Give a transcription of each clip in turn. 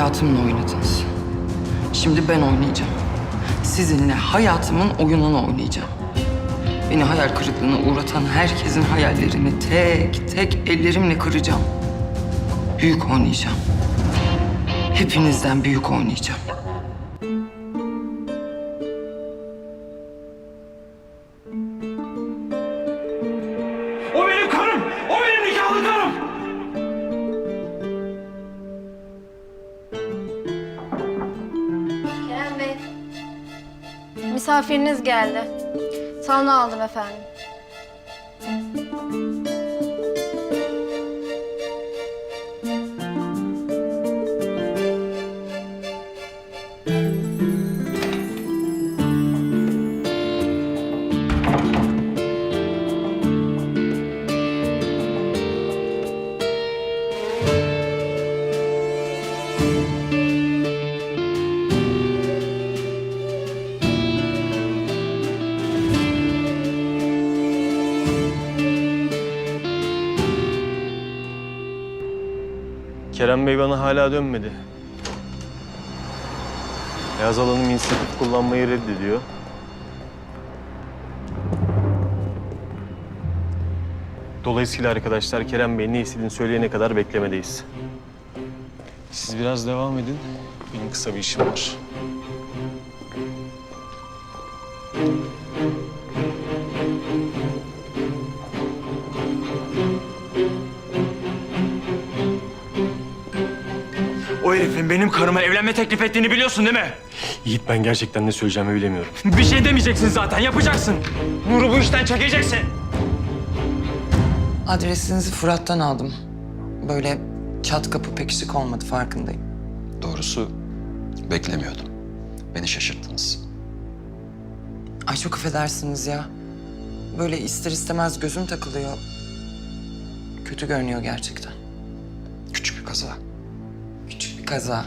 hayatımla oynadınız. Şimdi ben oynayacağım. Sizinle hayatımın oyununu oynayacağım. Beni hayal kırıklığına uğratan herkesin hayallerini tek tek ellerimle kıracağım. Büyük oynayacağım. Hepinizden büyük oynayacağım. Misafiriniz geldi. Salona aldım efendim. Kerem Bey bana hala dönmedi. Beyaz alanım inisiyatif kullanmayı reddediyor. Dolayısıyla arkadaşlar Kerem Bey ne istediğini söyleyene kadar beklemedeyiz. Siz biraz devam edin. Benim kısa bir işim var. Benim karıma evlenme teklif ettiğini biliyorsun değil mi? Yiğit ben gerçekten ne söyleyeceğimi bilemiyorum. Bir şey demeyeceksin zaten, yapacaksın. Nur'u bu işten çekeceksin. Adresinizi Fırat'tan aldım. Böyle çat kapı pek şık olmadı farkındayım. Doğrusu beklemiyordum. Beni şaşırttınız. Ay çok affedersiniz ya. Böyle ister istemez gözüm takılıyor. Kötü görünüyor gerçekten. Küçük bir kaza. Kaza.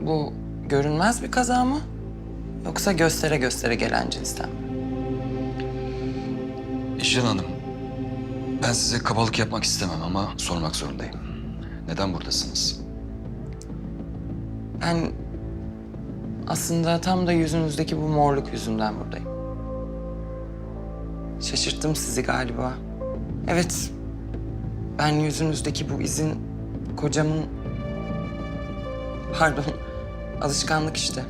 Bu görünmez bir kaza mı? Yoksa göstere göstere gelen cinsten mi? İşcan Hanım, ben size kabalık yapmak istemem ama sormak zorundayım. Neden buradasınız? Ben aslında tam da yüzünüzdeki bu morluk yüzünden buradayım. Şaşırttım sizi galiba. Evet, ben yüzünüzdeki bu izin kocamın... Pardon, alışkanlık işte.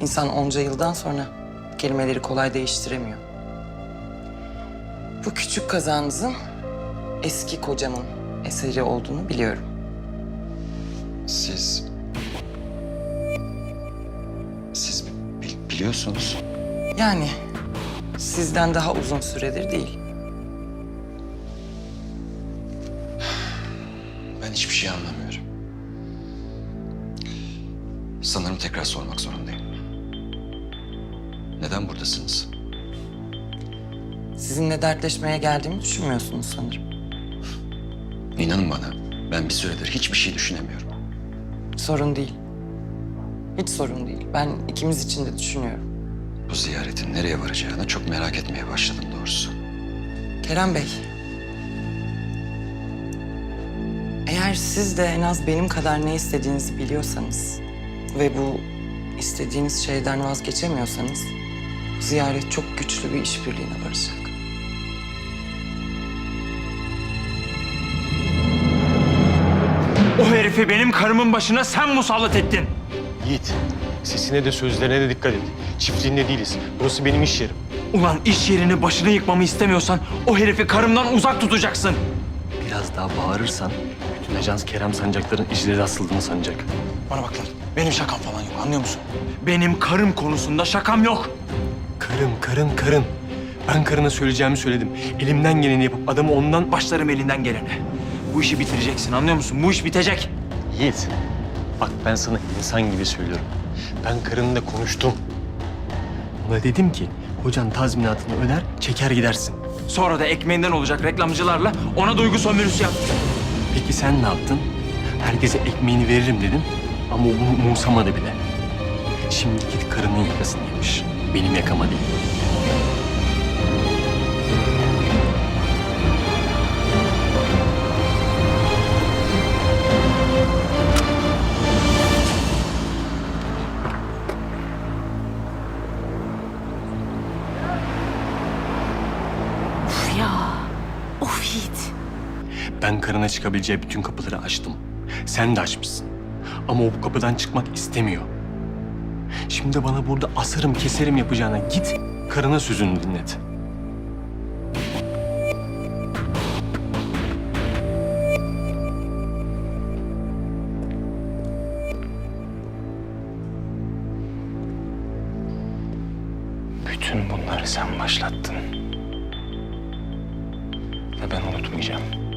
İnsan onca yıldan sonra kelimeleri kolay değiştiremiyor. Bu küçük kazanızın eski kocamın eseri olduğunu biliyorum. Siz... Siz bi- biliyorsunuz. Yani sizden daha uzun süredir değil. Ben hiçbir şey anlamıyorum. Sanırım tekrar sormak zorundayım. Neden buradasınız? Sizinle dertleşmeye geldiğimi düşünmüyorsunuz sanırım. İnanın bana, ben bir süredir hiçbir şey düşünemiyorum. Sorun değil. Hiç sorun değil. Ben ikimiz için de düşünüyorum. Bu ziyaretin nereye varacağını çok merak etmeye başladım doğrusu. Kerem Bey. Eğer siz de en az benim kadar ne istediğinizi biliyorsanız ve bu istediğiniz şeyden vazgeçemiyorsanız ziyaret çok güçlü bir işbirliğine varacak. O herifi benim karımın başına sen musallat ettin. Yiğit, sesine de sözlerine de dikkat et. Çiftliğinde değiliz. Burası benim iş yerim. Ulan iş yerini başını yıkmamı istemiyorsan o herifi karımdan uzak tutacaksın. Biraz daha bağırırsan bütün ajans Kerem Sancaklar'ın izleri asıldığını sanacak. Bana bak lan, benim şakam falan yok anlıyor musun? Benim karım konusunda şakam yok. Karın, karın, karın. Ben karına söyleyeceğimi söyledim. Elimden geleni yapıp adamı ondan... Başlarım elinden gelene. Bu işi bitireceksin anlıyor musun? Bu iş bitecek. Yiğit, bak ben sana insan gibi söylüyorum. Ben karınla konuştum. Ona dedim ki, hocan tazminatını öder, çeker gidersin. Sonra da ekmeğinden olacak reklamcılarla ona duygu sömürüsü yap. Peki sen ne yaptın? Herkese ekmeğini veririm dedim ama bunu umursamadı bile. Şimdi git karının yakasını yemiş. Benim yakama değil. Ya. Of Ben karına çıkabileceği bütün kapıları açtım. Sen de açmışsın. Ama o bu kapıdan çıkmak istemiyor. Şimdi bana burada asarım keserim yapacağına git karına sözünü dinlet. Bütün bunları sen başlattın. Ve ben unutmayacağım.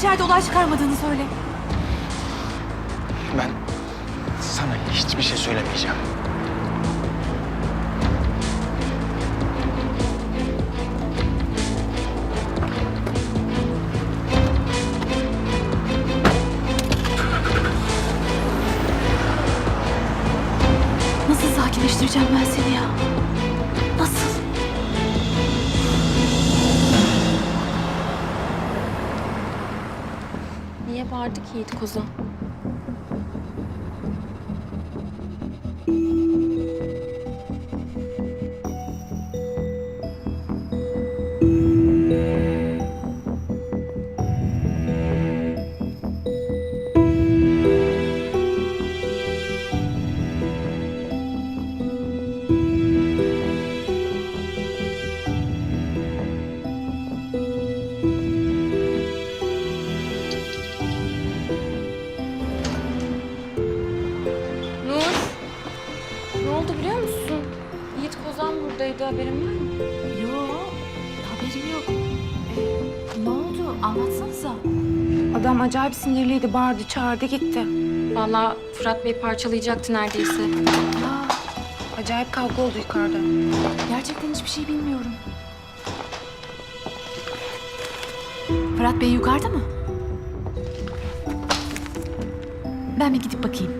İçeride olay çıkarmadığını söyle. Ben sana hiçbir şey söylemeyeceğim. Nasıl sakinleştireceğim ben seni ya? Bağırdık Yiğit Kozan? Kozan buradaydı haberin var mı? Yok. Haberim yok. Ee, ne oldu? Anlatsanıza. Adam acayip sinirliydi, bağırdı, çağırdı gitti. Vallahi Fırat Bey parçalayacaktı neredeyse. Aa, Acayip kavga oldu yukarıda. gerçekten hiçbir şey bilmiyorum. Fırat Bey yukarıda mı? Ben bir gidip bakayım.